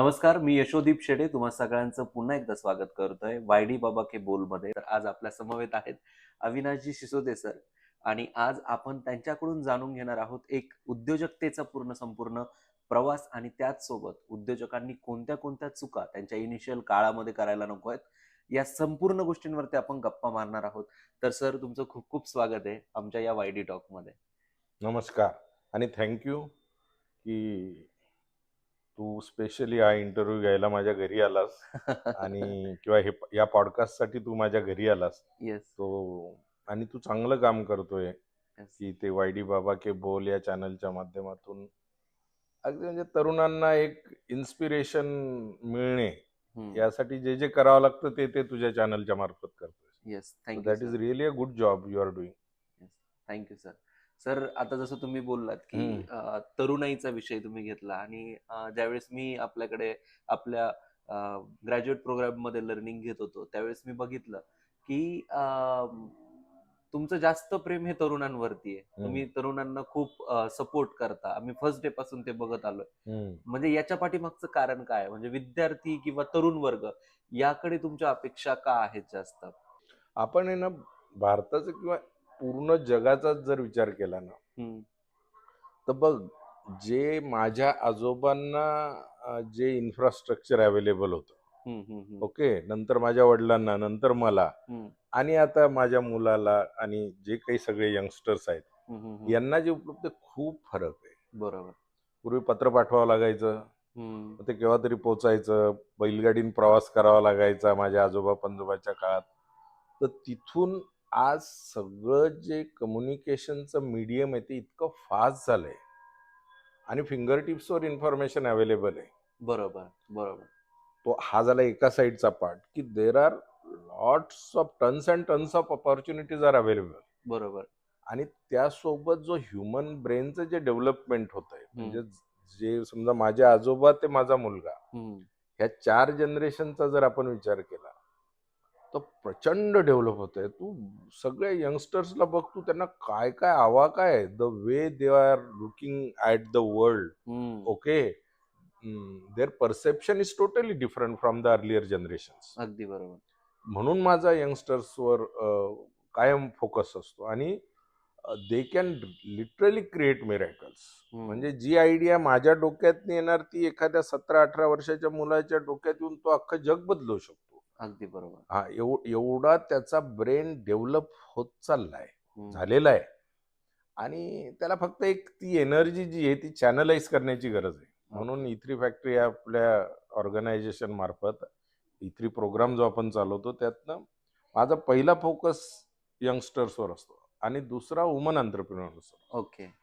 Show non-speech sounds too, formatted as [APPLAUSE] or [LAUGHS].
नमस्कार मी यशोदीप शेडे. तुम्हा सगळ्यांचं पुन्हा एकदा स्वागत करतोय वायडी बाबा के बोलमध्ये. तर आज आपल्या समवेत आहेत अविनाशजी सिसोदे सर. आणि आज आपण त्यांच्याकडून जाणून घेणार आहोत एक उद्योजकतेचा पूर्ण संपूर्ण प्रवास आणि त्याच सोबत उद्योजकांनी कोणत्या कोणत्या चुका त्यांच्या इनिशियल काळामध्ये करायला नको आहेत या संपूर्ण गोष्टींवरती आपण गप्पा मारणार आहोत. तर सर तुमचं खूप खूप स्वागत आहे आमच्या या वायडी टॉकमध्ये नमस्कार. आणि थँक्यू की तू स्पेशली हा इंटरव्ह्यू घ्यायला माझ्या घरी आलास आणि [LAUGHS] किंवा हे या पॉडकास्टसाठी तू माझ्या घरी आलास. येस तो आणि तू चांगलं काम करतोय. की ते वायडी बाबा के बोल या चॅनलच्या माध्यमातून. अगदी म्हणजे तरुणांना एक इन्स्पिरेशन मिळणे. यासाठी जे जे करावं लागतं ते ते तुझ्या चॅनलच्या मार्फत करतोय. Yes thank you that is really a good job you are doing thank you sir sir आता जसं तुम्ही बोललात की तरुणाईचा विषय तुम्ही घेतला आणि ज्यावेळेस मी आपल्याकडे आपल्या ग्रॅज्युएट प्रोग्राममध्ये लर्निंग घेत होतो त्यावेळेस मी बघितलं की तुमचं जास्त प्रेम हे तरुणांवरती आहे. तुम्ही तरुणांना खूप सपोर्ट करता. आम्ही फर्स्ट डे पासून ते बघत आलोय. म्हणजे याच्या पाठीमागचं कारण काय? म्हणजे विद्यार्थी किंवा तरुण वर्ग याकडे तुमच्या अपेक्षा का आहेत जास्त? आपण आहे ना भारताचा किंवा पूर्ण जगाचा जर विचार केला ना तर बघ जे माझ्या आजोबांना जे इन्फ्रास्ट्रक्चर अवेलेबल होतं ओके नंतर माझ्या वडिलांना नंतर मला आणि आता माझ्या मुलाला आणि जे काही सगळे यंगस्टर्स आहेत. यांना जे उपलब्ध खूप फरक आहे. बरोबर. पूर्वी पत्र पाठवावं लागायचं ते केव्हा तरी पोचायचं बैलगाडीने प्रवास करावा लागायचा माझ्या आजोबा पंजोबाच्या काळात. तर तिथून आज सगळं जे कम्युनिकेशनचं मीडियम आहे ते इतकं फास्ट झालंय. आणि फिंगर टिप्सवर इन्फॉर्मेशन अवेलेबल आहे. बरोबर बरोबर. तो हा झाला एका साईडचा पार्ट की there are lots of tons and tons of opportunities are available बरोबर. आणि त्यासोबत जो ह्युमन ब्रेनचं जे डेव्हलपमेंट होत आहे म्हणजे जे समजा माझे आजोबा ते माझा मुलगा ह्या चार जनरेशनचा जर आपण विचार केला तर प्रचंड डेव्हलप होत आहे. तू सगळ्या यंगस्टर्सला बघ तू त्यांना काय काय हवा काय the way they are looking at the world okay their perception is totally different from the earlier generation अगदी बरोबर. म्हणून माझा यंगस्टर्सवर कायम फोकस असतो. आणि they can literally create miracles म्हणजे जी आयडिया माझ्या डोक्यात येणार ती एखाद्या सतरा अठरा वर्षाच्या मुलाच्या डोक्यात येऊन तो अख्खं जग बदलू शकतो. अगदी बरोबर. हा एव- एवढा त्याचा ब्रेन डेव्हलप होत चाललाय झालेला आहे. आणि त्याला फक्त एक ती एनर्जी जी आहे ती चॅनलाइज करण्याची गरज आहे. म्हणून इथ्री फॅक्टरी आपल्या ऑर्गनायझेशन मार्फत इथ्री प्रोग्राम जो आपण चालवतो त्यातनं माझा पहिला फोकस यंगस्टर्सवर असतो. आणि दुसरा वुमन एंटरप्रिनर असतो. ओके